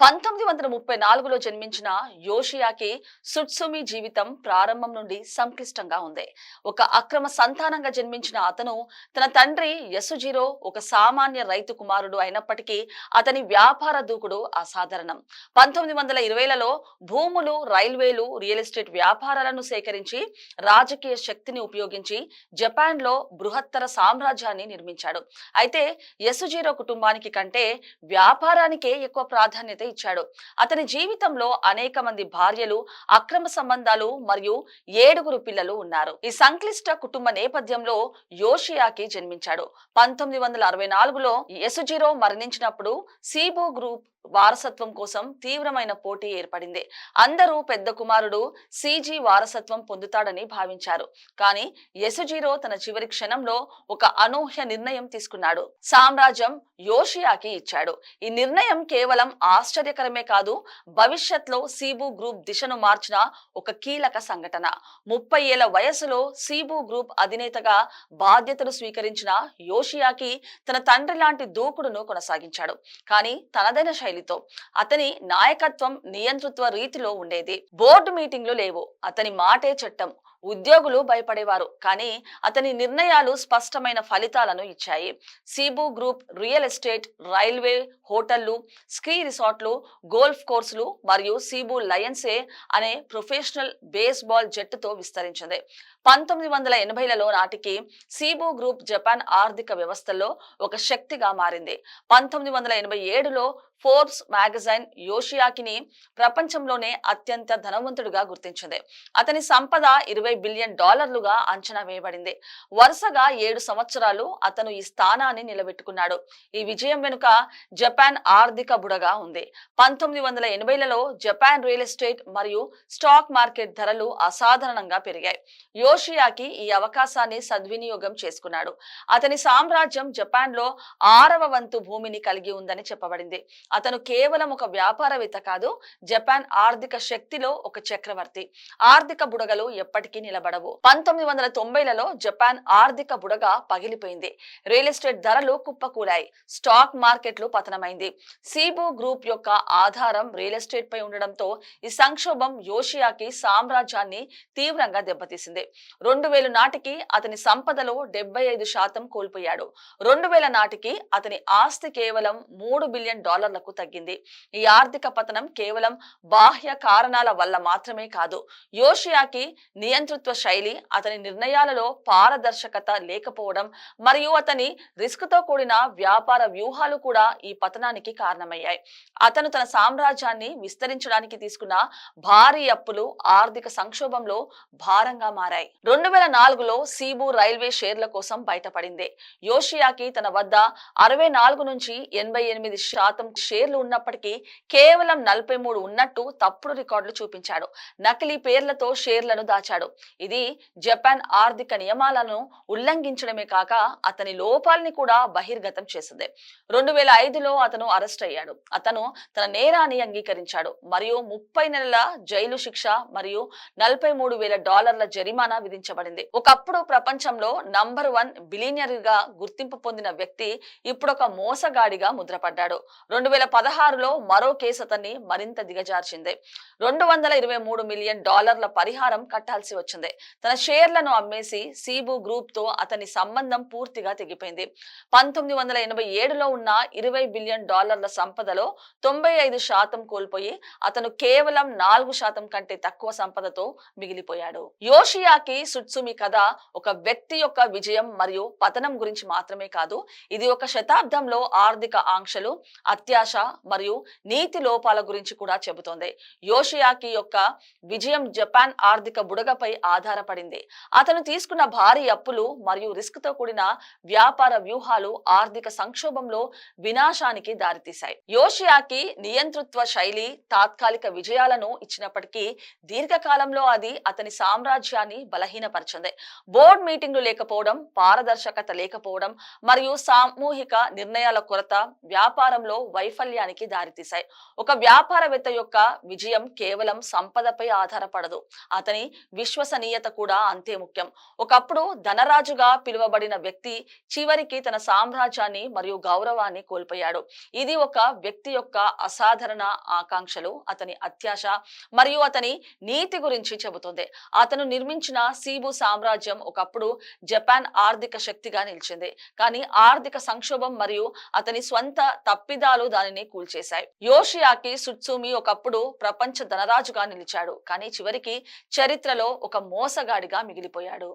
పంతొమ్మిది వందల ముప్పై నాలుగులో జన్మించిన యోషియాకి సుట్సుమి జీవితం ప్రారంభం నుండి సంక్లిష్టంగా ఉంది. ఒక అక్రమ సంతానంగా జన్మించిన అతను తన తండ్రి యసుజీరో ఒక సామాన్య రైతు కుమారుడు అయినప్పటికీ అతని వ్యాపార దూకుడు అసాధారణం. పంతొమ్మిది వందల ఇరవైలలో భూములు రైల్వేలు రియల్ ఎస్టేట్ వ్యాపారాలను సేకరించి రాజకీయ శక్తిని ఉపయోగించి జపాన్లో బృహత్తర సామ్రాజ్యాన్ని నిర్మించాడు. అయితే యసుజీరో కుటుంబానికి కంటే వ్యాపారానికే ఎక్కువ ప్రాధాన్యత ఇచ్చాడు. అతని జీవితంలో అనేక మంది భార్యలు అక్రమ సంబంధాలు మరియు ఏడుగురు పిల్లలు ఉన్నారు. ఈ సంక్లిష్ట కుటుంబ నేపథ్యంలో యోషియాకి జన్మించాడు. పంతొమ్మిది వందల అరవై నాలుగులో యసుజిరో మరణించినప్పుడు సీబో గ్రూప్ వారసత్వం కోసం తీవ్రమైన పోటీ ఏర్పడింది. అందరూ పెద్ద కుమారుడు సీజీ వారసత్వం పొందుతాడని భావించారు. కానీ యసుజీరో తన చివరి క్షణంలో ఒక అనూహ్య నిర్ణయం తీసుకున్నాడు. సామ్రాజ్యం యోషియాకి ఇచ్చాడు. ఈ నిర్ణయం కేవలం ఆశ్చర్యకరమే కాదు భవిష్యత్లో సీబు గ్రూప్ దిశను మార్చిన ఒక కీలక సంఘటన. ముప్పై ఏళ్ళ వయసులో సీబు గ్రూప్ అధినేతగా బాధ్యతలు స్వీకరించిన యోషియాకి తన తండ్రి లాంటి దూకుడును కొనసాగించాడు. కానీ తనదైన శైలితో. అతని నాయకత్వం నియంతృత్వ రీతిలో ఉండేది. బోర్డు మీటింగ్లు లేవు. అతని మాటే చట్టం. ఉద్యోగులు భయపడేవారు. కానీ అతని నిర్ణయాలు స్పష్టమైన ఫలితాలను ఇచ్చాయి. Seibu group real estate railway హోటళ్ళు స్కీ రిసార్ట్లు గోల్ఫ్ కోర్సులు మరియు సీబు లయన్సే అనే ప్రొఫెషనల్ బేస్బాల్ జట్టుతో విస్తరించింది. పంతొమ్మిది వందల ఎనభైలలో నాటికి సీబో గ్రూప్ జపాన్ ఆర్థిక వ్యవస్థలో ఒక శక్తిగా మారింది. పంతొమ్మిది వందల ఎనభై ఏడులో ఫోర్బ్స్ మ్యాగజైన్ యోషియాకిని ప్రపంచంలోనే అత్యంత ధనవంతుడిగా గుర్తించింది. అతని సంపద ఇరవై బిలియన్ డాలర్లుగా అంచనా వేయబడింది. వరుసగా ఏడు సంవత్సరాలు అతను ఈ స్థానాన్ని నిలబెట్టుకున్నాడు. ఈ విజయం వెనుక జపాన్ ఆర్థిక బుడగా ఉంది. పంతొమ్మిది వందల ఎనభైలలో జపాన్ రియల్ ఎస్టేట్ మరియు స్టాక్ మార్కెట్ ధరలు అసాధారణంగా పెరిగాయి. యోషియాకి ఈ అవకాశాన్ని సద్వినియోగం చేసుకున్నాడు. అతని సామ్రాజ్యం జపాన్లో ఆరవ వంతు భూమిని కలిగి ఉందని చెప్పబడింది. అతను కేవలం ఒక వ్యాపారవేత్త కాదు జపాన్ ఆర్థిక శక్తిలో ఒక చక్రవర్తి. ఆర్థిక బుడగలు ఎప్పటికీ నిలబడవు. పంతొమ్మిది వందల తొంభైలలో జపాన్ ఆర్థిక బుడగ పగిలిపోయింది. రియల్ ఎస్టేట్ ధరలు కుప్పకూలాయి. స్టాక్ మార్కెట్లు పతనమైంది. సీబు గ్రూప్ యొక్క ఆధారం రియల్ ఎస్టేట్ పై ఉండడంతో ఈ సంక్షోభం యోషియాకి సామ్రాజ్యాన్ని తీవ్రంగా దెబ్బతీసింది. రెండు వేల నాటికి అతని సంపదలో డెబ్బై ఐదు శాతం కోల్పోయాడు. రెండు వేల నాటికి అతని ఆస్తి కేవలం మూడు బిలియన్ డాలర్లకు తగ్గింది. ఈ ఆర్థిక పతనం కేవలం బాహ్య కారణాల వల్ల మాత్రమే కాదు యోషియాకి నియంతృత్వ శైలి అతని నిర్ణయాలలో పారదర్శకత లేకపోవడం మరియు అతని రిస్క్తో కూడిన వ్యాపార వ్యూహాలు కూడా ఈ పతనానికి కారణమయ్యాయి. అతను తన సామ్రాజ్యాన్ని విస్తరించడానికి తీసుకున్న భారీ అప్పులు ఆర్థిక సంక్షోభంలో భారంగా మారాయి. రెండు వేల నాలుగులో సీబు రైల్వే షేర్ల కోసం బయటపడింది. యోషియాకి తన వద్ద అరవై నాలుగు నుంచి ఎనభై ఎనిమిది శాతం షేర్లు ఉన్నప్పటికీ కేవలం నలభై మూడు ఉన్నట్టు తప్పుడు రికార్డులు చూపించాడు. నకిలీ పేర్లతో షేర్లను దాచాడు. ఇది జపాన్ ఆర్థిక నియమాలను ఉల్లంఘించడమే కాక అతని లోపాలని కూడా బహిర్గతం చేసింది. రెండు వేల ఐదులో అతను అరెస్ట్ అయ్యాడు. అతను తన నేరాన్ని అంగీకరించాడు. మరియు ముప్పై నెలల జైలు శిక్ష మరియు నలభై మూడు వేల డాలర్ల జరిమానా విధించబడింది. ఒకప్పుడు ప్రపంచంలో నంబర్ వన్ బిలీనియర్గా గుర్తింపు పొందిన వ్యక్తి ఇప్పుడు ఒక మోసగాడిగా ముద్రపడ్డాడు. రెండు వేల పదహారులో మరో కేసు అతన్ని మరింత దిగజార్చింది. రెండు వందల ఇరవై మూడు మిలియన్ డాలర్ల పరిహారం కట్టాల్సి వచ్చింది. తన షేర్లను అమ్మేసి సీబు గ్రూప్తో అతని సంబంధం పూర్తిగా తెగిపోయింది. పంతొమ్మిది వందల ఎనభై ఏడులో ఉన్న ఇరవై బిలియన్ డాలర్ల సంపదలో తొంభై ఐదు శాతం కోల్పోయి అతను కేవలం నాలుగు శాతం కంటే తక్కువ సంపదతో మిగిలిపోయాడు. యోషియాకి సుట్సుమి కథ ఒక వ్యక్తి యొక్క విజయం మరియు పతనం గురించి మాత్రమే కాదు ఇది ఒక శతాబ్దంలో ఆర్థిక ఆంక్షలు అత్యాశ మరియు నీతి లోపాల గురించి కూడా చెబుతోంది. యోషియాకి యొక్క విజయం జపాన్ ఆర్థిక బుడగపై ఆధారపడింది. అతను తీసుకున్న భారీ అప్పులు మరియు రిస్క్తో కూడిన వ్యాపార వ్యూహాలు ఆర్థిక సంక్షోభంలో వినాశానికి దారితీశాయి. యోషియాకి నియంతృత్వ శైలి తాత్కాలిక విజయాలను ఇచ్చినప్పటికీ దీర్ఘకాలంలో అది అతని సామ్రాజ్యాన్ని బలహీనపరిచింది. బోర్డు మీటింగ్లు లేకపోవడం పారదర్శకత లేకపోవడం మరియు సామూహిక నిర్ణయాల కొరత వ్యాపారంలో వైఫల్యానికి దారితీశాయి. ఒక వ్యాపారవేత్త యొక్క విజయం కేవలం సంపదపై ఆధారపడదు. అతని విశ్వసనీయత కూడా అంతే ముఖ్యం. ఒకప్పుడు ధనరాజుగా పిలువబడిన వ్యక్తి చివరికి తన సామ్రాజ్యాన్ని మరియు గౌరవాన్ని కోల్పోయాడు. ఇది ఒక వ్యక్తి యొక్క అసాధారణ ఆకాంక్షలు అతని అత్యాశ మరియు అతని నీతి గురించి చెబుతుంది. అతను నిర్మించిన సీబు సామ్రాజ్యం ఒకప్పుడు జపాన్ ఆర్థిక శక్తిగా నిలిచింది. కానీ ఆర్థిక సంక్షోభం మరియు అతని స్వంత తప్పిదాలు దానిని కూల్చేశాయి. యోషియాకి సుట్సుమి ఒకప్పుడు ప్రపంచ ధనరాజుగా నిలిచాడు. కానీ చివరికి చరిత్రలో ఒక మోసగాడిగా మిగిలిపోయాడు.